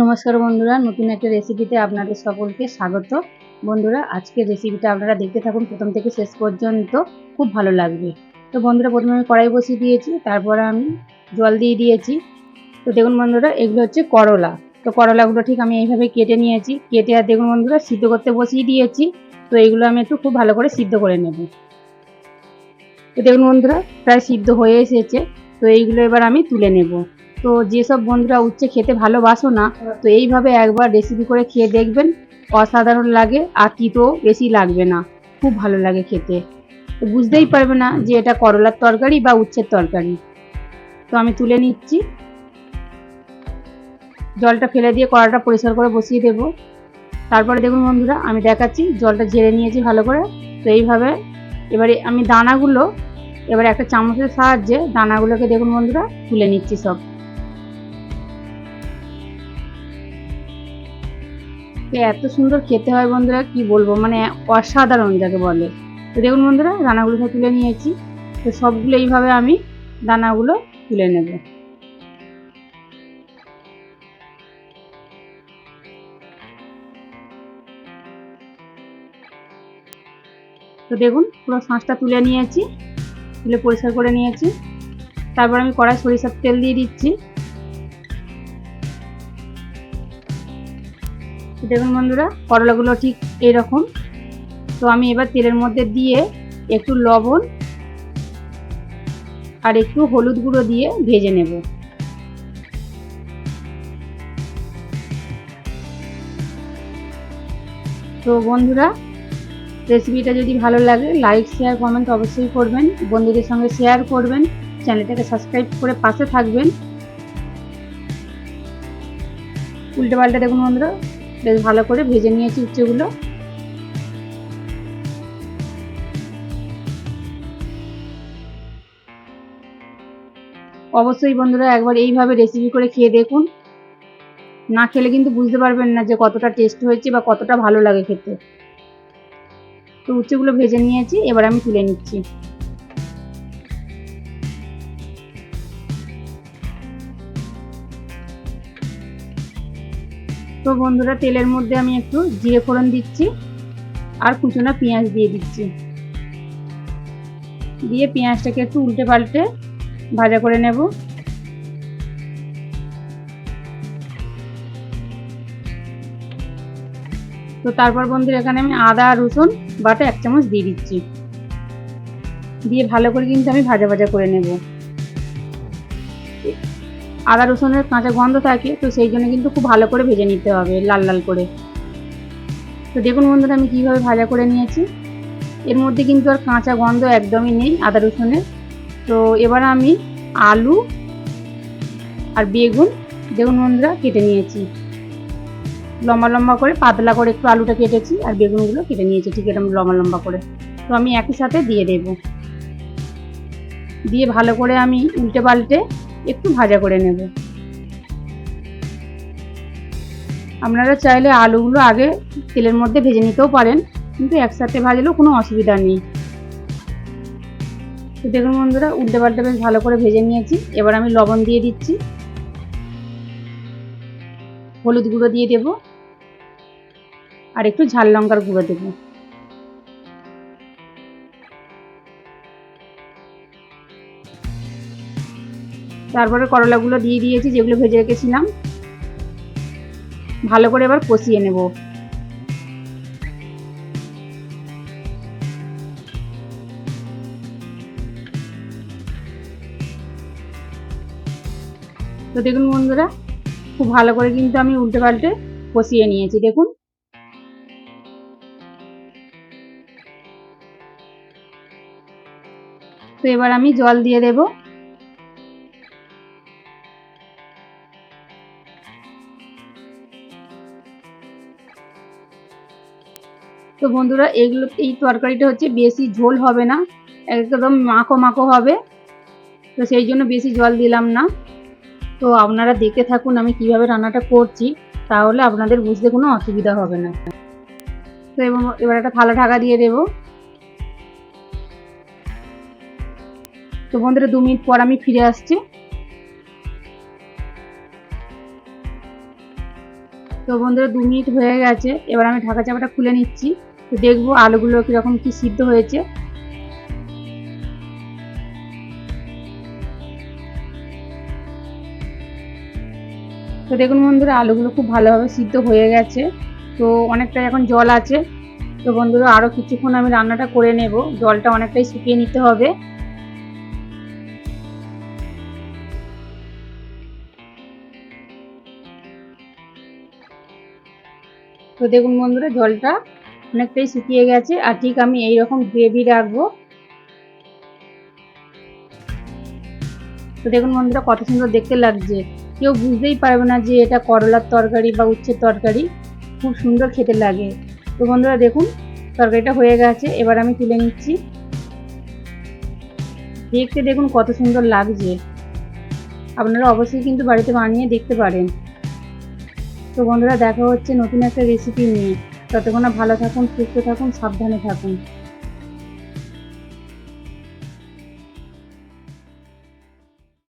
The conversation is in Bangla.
নমস্কার বন্ধুরা, নতুন একটা রেসিপিতে আপনাদের সকলকে স্বাগত। বন্ধুরা, আজকের রেসিপিটা আপনারা দেখতে থাকুন প্রথম থেকে শেষ পর্যন্ত, খুব ভালো লাগবে। তো বন্ধুরা, প্রথমে আমি কড়াই বসিয়ে দিয়েছি, তারপরে আমি জল দিয়ে দিয়েছি। তো দেখুন বন্ধুরা, এগুলো হচ্ছে করলা। তো করলাগুলো ঠিক আমি এইভাবে কেটে নিয়েছি। কেটে আর দেখুন বন্ধুরা, সিদ্ধ করতে বসিয়ে দিয়েছি। তো এগুলো আমি একটু খুব ভালো করে সিদ্ধ করে নেব। তো দেখুন বন্ধুরা, প্রায় সিদ্ধ হয়ে এসেছে। তো এইগুলো এবার আমি তুলে নেব। তো যেসব বন্ধুরা উচ্ছে খেতে ভালোবাসো না, তো এইভাবে একবার রেসিপি করে খেয়ে দেখবেন, অসাধারণ লাগে, আর তিতো বেশি লাগবে না, খুব ভালো লাগে খেতে। বুঝতেই পারবে না যে এটা করলার তরকারি বা উচ্ছের তরকারি। তো আমি তুলে নিচ্ছি। জলটা ফেলে দিয়ে কড়াটা পরিষ্কার করে বসিয়ে দেব। তারপরে দেখুন বন্ধুরা, আমি দেখাচ্ছি, জলটা ঝেড়ে নিয়েছি ভালো করে। তো এইভাবে এবারে আমি দানাগুলো, এবার একটা চামচের সাহায্যে দানাগুলোকে দেখুন বন্ধুরা, তুলে নিচ্ছি সব। এত সুন্দর খেতে হয় বন্ধুরা, কি বলব? মানে অসাধারণ যাকে বলে। তো দেখুন বন্ধুরা, দানাগুলো সব তুলে নিয়েছি। তো সবগুলো এইভাবে আমি দানাগুলো তুলে নেব। তো দেখুন, পুরো শাঁসটা তুলে নিয়েছি, তুলে পরিষ্কার করে নিয়েছি। তারপর আমি কড়াই সরিষার তেল দিয়ে দিচ্ছি। দেখুন বন্ধুরা, করলাগুলো ঠিক এরকম। তো আমি এবার তেলের মধ্যে দিয়ে একটু লবণ আর একটু হলুদ গুঁড়ো দিয়ে ভেজে নেব। তো বন্ধুরা, রেসিপিটা যদি ভালো লাগে, লাইক, শেয়ার, কমেন্ট অবশ্যই করবেন। বন্ধুদের সঙ্গে শেয়ার করবেন। চ্যানেলটাকে সাবস্ক্রাইব করে পাশে থাকবেন। উল্টে পাল্টা দেখুন বন্ধুরা বেশ ভালো করে ভেজে নিয়েছি উচ্ছেগুলো অবশ্যই বন্ধুরা একবার এইভাবে রেসিপি করে খেয়ে দেখুন। না খেলে কিন্তু বুঝতে পারবেন না যে কতটা টেস্ট হয়েছে বা কতটা ভালো লাগে খেতে। তো উচ্ছেগুলো ভেজে নিয়েছি, এবার আমি তুলে নিচ্ছি। তো বন্ধুরা, তেলের মধ্যে আমি একটু জিরে ফোড়ন দিচ্ছি আর কুচোনা পেঁয়াজ দিয়ে দিচ্ছি। দিয়ে পেঁয়াজটাকে একটু উল্টে পাল্টে ভাজা করে নেব। তো তারপর বন্ধুরা, এখানে আমি আদা, রসুন, বাটা এক চামচ দিয়ে দিচ্ছি। দিয়ে ভালো করে কিন্তু আমি ভাজা ভাজা করে নেব। আদা রসুনের কাঁচা গন্ধ থাকে, তো সেই জন্য কিন্তু খুব ভালো করে ভেজে নিতে হবে, লাল লাল করে। তো দেখুন বন্ধুরা, আমি কীভাবে ভাজা করে নিয়েছি। এর মধ্যে কিন্তু আর কাঁচা গন্ধ একদমই নেই আদা রসুনের। তো এবার আমি আলু আর বেগুন, দেখুন বন্ধুরা, কেটে নিয়েছি। লম্বা লম্বা করে, পাতলা করে একটু আলুটা কেটেছি আর বেগুনগুলো কেটে নিয়েছি, ঠিক এরকম লম্বা লম্বা করে। তো আমি একই সাথে দিয়ে দেব। দিয়ে ভালো করে আমি উল্টে পাল্টে একটু ভাজা করে নেব। আপনারা চাইলে আলুগুলো আগে তেলের মধ্যে ভেজে নিতেও পারেন, কিন্তু একসাথে ভাজলেও কোনো অসুবিধা নেই। তো দেখুন বন্ধুরা উল্টে পাল্টে বেশ ভালো করে ভেজে নিয়েছি। এবার আমি লবণ দিয়ে দিচ্ছি। হলুদ গুঁড়ো দিয়ে দেব। আর একটু ঝাল লঙ্কার গুঁড়ো দেবো। তারপরে করলাগুলো দিয়ে দিয়েছি, যেগুলো ভেজে রেখেছিলাম। ভালো করে এবার কষিয়ে নেব। তো দেখুন বন্ধুরা, খুব ভালো করে কিন্তু আমি উল্টে পাল্টে কষিয়ে নিয়েছি, দেখুন। তো এবার আমি জল দিয়ে দেবো। তো বন্ধুরা, এগুলো, এই তরকারিটা হচ্ছে বেশি ঝোল হবে না, একদম মাখো মাখো হবে। তো সেই জন্য বেশি জল দিলাম না। তো আপনারা দেখে থাকুন আমি কীভাবে রান্নাটা করছি, তাহলে আপনাদের বুঝতে কোনো অসুবিধা হবে না। তো এবং এবার একটা ভালো ঢাকা দিয়ে দেবো। তো বন্ধুরা, দু মিনিট পর আমি ফিরে আসছি। তো বন্ধুরা, দু মিনিট হয়ে গেছে, এবার আমি ঢাকা চাপাটা খুলে নিচ্ছি। তো দেখব আলুগুলো কীরকম কি সিদ্ধ হয়েছে। তো দেখুন বন্ধুরা, আলুগুলো খুব ভালোভাবে সিদ্ধ হয়ে গেছে। তো অনেকটা এখন জল আছে। তো বন্ধুরা আরও কিছুক্ষণ আমি রান্নাটা করে নেব। জলটা অনেকটাই শুকিয়ে নিতে হবে। তো দেখুন বন্ধুরা, জলটা অনেকটাই শুকিয়ে গেছে, আর ঠিক আমি এই রকম গ্রেভি রাখব। তো দেখুন বন্ধুরা, কত সুন্দর দেখতে লাগছে। কেউ বুঝতেই পারবে না যে এটা করলার তরকারি বা উচ্ছের তরকারি। খুব সুন্দর খেতে লাগে। তো বন্ধুরা, দেখুন, তরকারিটা হয়ে গেছে। এবার আমি তুলে নিচ্ছি। দেখতে দেখুন কত সুন্দর লাগছে। আপনারা অবশ্যই কিন্তু বাড়িতে বানিয়ে দেখতে পারেন। তো বন্ধুরা, দেখা হচ্ছে নতুন একটা রেসিপি নিয়ে। ততক্ষণ ভালো থাকুন সুস্থ থাকুন সাবধানে থাকুন।